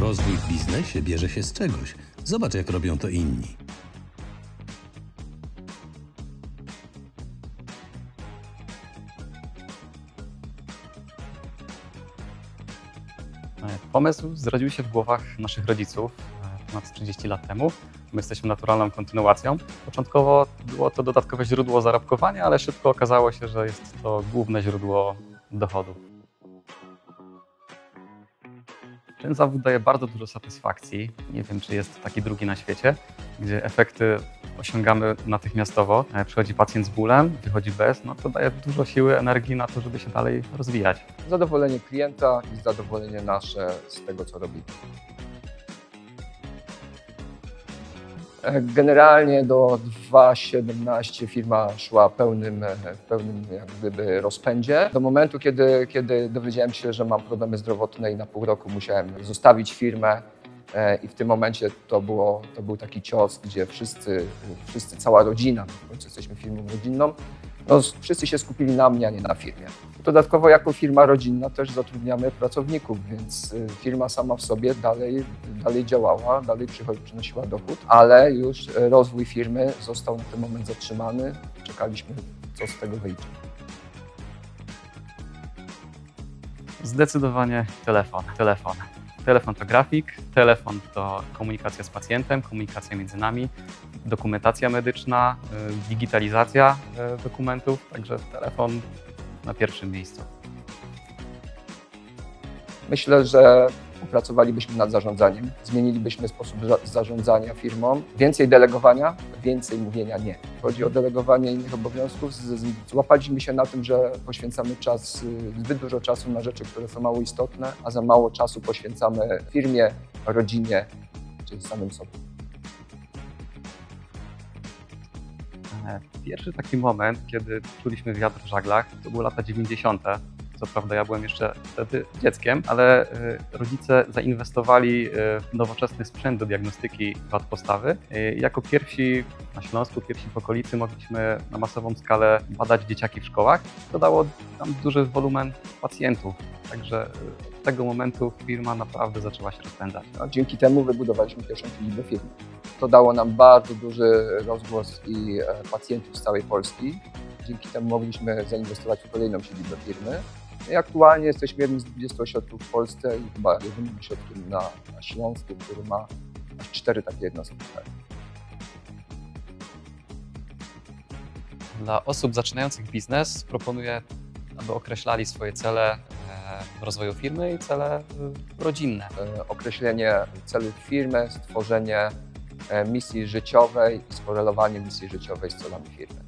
Rozwój w biznesie bierze się z czegoś. Zobacz, jak robią to inni. Pomysł zrodził się w głowach naszych rodziców e, ponad 30 lat temu. My jesteśmy naturalną kontynuacją. Początkowo było to dodatkowe źródło zarobkowania, ale szybko okazało się, że jest to główne źródło dochodu. Ten zawód daje bardzo dużo satysfakcji. Nie wiem, czy jest taki drugi na świecie, gdzie efekty osiągamy natychmiastowo. E, Przychodzi pacjent z bólem, wychodzi bez, no to daje dużo siły, energii na to, żeby się dalej rozwijać. zadowolenie klienta i zadowolenie nasze z tego, co robimy. Generalnie do 2017 firma szła pełnym, pełnym jak gdyby rozpędzie. Do momentu, kiedy, kiedy dowiedziałem się, że mam problemy zdrowotne i na pół roku musiałem zostawić firmę. E, I w tym momencie to, było, to był taki cios, gdzie wszyscy, wszyscy cała rodzina, końcu jesteśmy firmą rodzinną, no, wszyscy się skupili na mnie, a nie na firmie. Dodatkowo jako firma rodzinna też zatrudniamy pracowników, więc y, firma sama w sobie dalej, dalej działała, dalej przynosiła dochód, ale już y, rozwój firmy został na ten moment zatrzymany. Czekaliśmy, co z tego wyjdzie. Zdecydowanie telefon. Telefon. Telefon to grafik, telefon to komunikacja z pacjentem, komunikacja między nami, dokumentacja medyczna, y, digitalizacja y, dokumentów, także telefon na pierwszym miejscu. Myślę, że opracowalibyśmy nad zarządzaniem, zmienilibyśmy sposób za- zarządzania firmą, więcej delegowania, więcej mówienia nie. Chodzi o delegowanie innych obowiązków. Złapaliśmy się na tym, że poświęcamy czas, y, zbyt dużo czasu na rzeczy, które są mało istotne, a za mało czasu poświęcamy firmie, rodzinie czy samym sobie. E, Pierwszy taki moment, kiedy czuliśmy wiatr w żaglach, to były lata 90. Co prawda ja byłem jeszcze wtedy dzieckiem, ale e, rodzice zainwestowali e, w nowoczesny sprzęt do diagnostyki wad postawy. E, Jako pierwsi na Śląsku, pierwsi w okolicy mogliśmy na masową skalę badać dzieciaki w szkołach. To dało nam duży wolumen pacjentów. Także od tego momentu firma naprawdę zaczęła się rozpędzać. A dzięki temu wybudowaliśmy pierwszą liczbę firmy. To dało nam bardzo duży rozgłos i e, pacjentów z całej Polski. Dzięki temu mogliśmy zainwestować w kolejną siedzibę firmy. I aktualnie jesteśmy jednym z 20 ośrodków w Polsce i chyba jedynym ośrodkiem na, na Śląsku, który ma aż cztery takie jednostki. Dla osób zaczynających biznes proponuję, aby określali swoje cele e, rozwoju firmy i cele e, rodzinne. E, Określenie celów firmy, stworzenie misji życiowej i skorelowanie misji życiowej z celami firmy.